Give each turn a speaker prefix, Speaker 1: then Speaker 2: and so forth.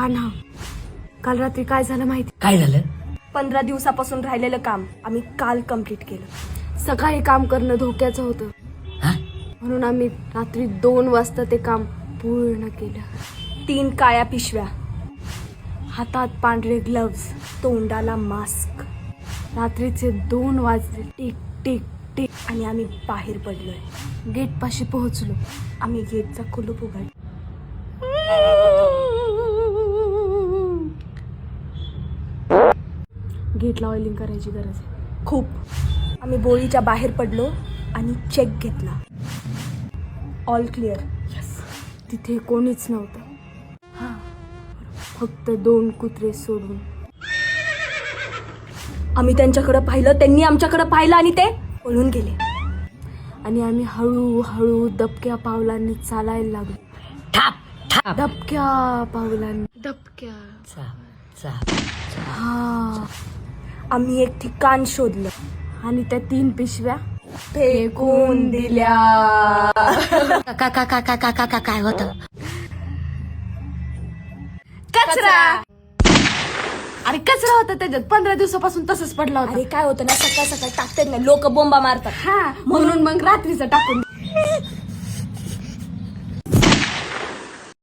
Speaker 1: कान्हा काल रात्री काय झालं माहिती?
Speaker 2: काय झालं?
Speaker 3: पंधरा दिवसापासून राहिलेलं काम आम्ही काल कंप्लीट केलं.
Speaker 1: सकाळी काम करणं धोक्याचं होतं.
Speaker 2: हा?
Speaker 1: म्हणून आम्ही रात्री दोन वाजता ते काम पूर्ण केलं.
Speaker 3: तीन काळ्या पिशव्या
Speaker 1: हातात पांढरे ग्लव्स
Speaker 3: तोंडाला मास्क
Speaker 1: रात्रीचे दोन वाजले. Tick tick tick.
Speaker 3: आणि आम्ही बाहेर पडलोय.
Speaker 1: गेट पाशी पोहोचलो.
Speaker 3: आम्ही गेटचा कुलूप उघड
Speaker 1: गेटला ऑइलिंग करायची गरज आहे.
Speaker 3: खूप. आम्ही बोळीच्या बाहेर पडलो आणि चेक घेतला. ऑल क्लिअर
Speaker 1: तिथे कोणीच नव्हतं. हा. फक्त दोन कुत्रे सोडून.
Speaker 3: आम्ही त्यांच्याकडे पाहिलं त्यांनी आमच्याकडे पाहिलं आणि ते पळून गेले.
Speaker 1: आणि आम्ही हळूहळू दबक्या पावलांनी चालायला लागलो.
Speaker 2: थाप
Speaker 1: दबक्या पावलांनी. दबक्या. हा.
Speaker 3: आम्ही एक ठिकाण शोधलं.
Speaker 1: आणि त्या तीन पिशव्या
Speaker 3: फेकून दिल्या.
Speaker 2: काका काका का काका काय होत?
Speaker 1: कचरा. अरे कचरा होता त्याच्यात. पंधरा दिवसापासून तसंच पडला होता.
Speaker 3: अरे काय होतं ना सकाळ सकाळ टाकतात ना लोक बोंबा मारतात.
Speaker 1: हा म्हणून मग रात्रीचं टाकून